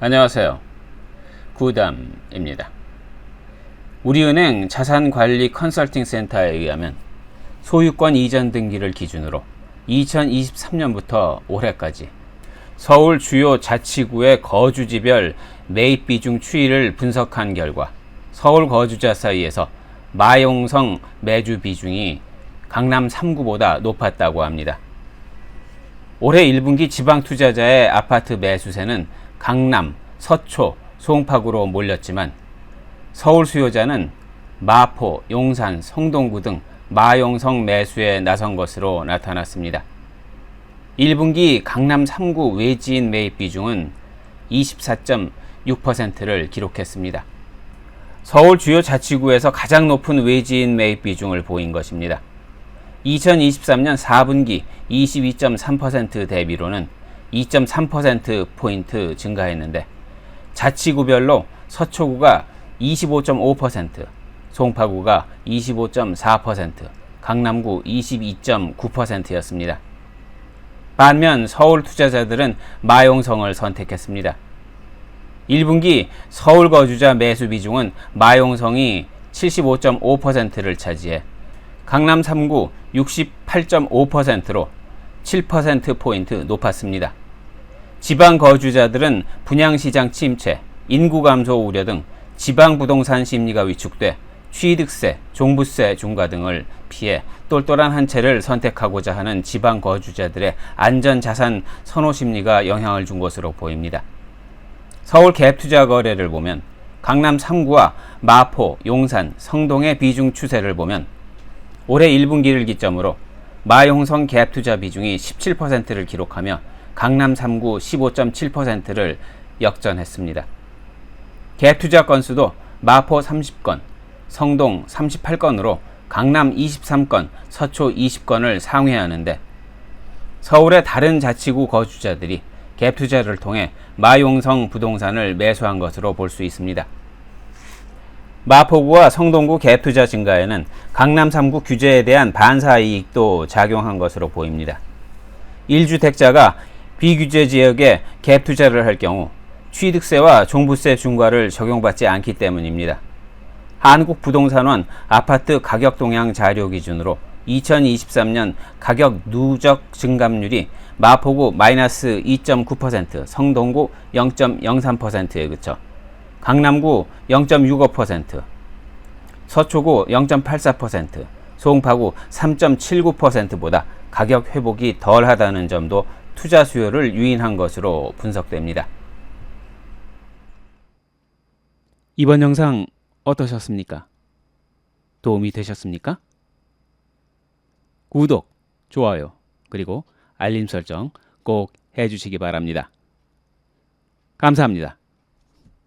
안녕하세요. 구담입니다. 우리은행 자산관리 컨설팅 센터에 의하면 소유권 이전 등기를 기준으로 2023년부터 올해까지 서울 주요 자치구의 거주지별 매입 비중 추이를 분석한 결과 서울 거주자 사이에서 마용성 매주 비중이 강남 3구보다 높았다고 합니다. 올해 1분기 지방 투자자의 아파트 매수세는 강남, 서초, 송파구로 몰렸지만 서울 수요자는 마포, 용산, 성동구 등 마용성 매수에 나선 것으로 나타났습니다. 1분기 강남 3구 외지인 매입 비중은 24.6%를 기록했습니다. 서울 주요 자치구에서 가장 높은 외지인 매입 비중을 보인 것입니다. 2023년 4분기 22.3% 대비로는 2.3%포인트 증가했는데 자치구별로 서초구가 25.5%, 송파구가 25.4%, 강남구 22.9%였습니다. 반면 서울 투자자들은 마용성을 선택했습니다. 1분기 서울 거주자 매수 비중은 마용성이 75.5%를 차지해 강남 3구 68.5%로 7%포인트 높았습니다. 지방 거주자들은 분양시장 침체, 인구 감소 우려 등 지방 부동산 심리가 위축돼 취득세, 종부세 중과 등을 피해 똘똘한 한 채를 선택하고자 하는 지방 거주자들의 안전 자산 선호 심리가 영향을 준 것으로 보입니다. 서울 갭 투자 거래를 보면 강남 3구와 마포, 용산, 성동의 비중 추세를 보면 올해 1분기를 기점으로 마용성 갭 투자 비중이 17%를 기록하며 강남 3구 15.7%를 역전했습니다. 갭 투자 건수도 마포 30건, 성동 38건으로 강남 23건, 서초 20건을 상회하는데 서울의 다른 자치구 거주자들이 갭 투자를 통해 마용성 부동산을 매수한 것으로 볼 수 있습니다. 마포구와 성동구 갭 투자 증가에는 강남 3구 규제에 대한 반사 이익도 작용한 것으로 보입니다. 1주택자가 비규제 지역에 갭 투자를 할 경우 취득세와 종부세 중과를 적용받지 않기 때문입니다. 한국부동산원 아파트 가격 동향 자료 기준으로 2023년 가격 누적 증감률이 마포구 마이너스 2.9%, 성동구 0.03%에 그쳐 강남구 0.65%, 서초구 0.84%, 송파구 3.79%보다 가격 회복이 덜 하다는 점도 투자 수요를 유인한 것으로 분석됩니다. 이번 영상 어떠셨습니까? 도움이 되셨습니까? 구독, 좋아요, 그리고 알림 설정 꼭 해주시기 바랍니다. 감사합니다.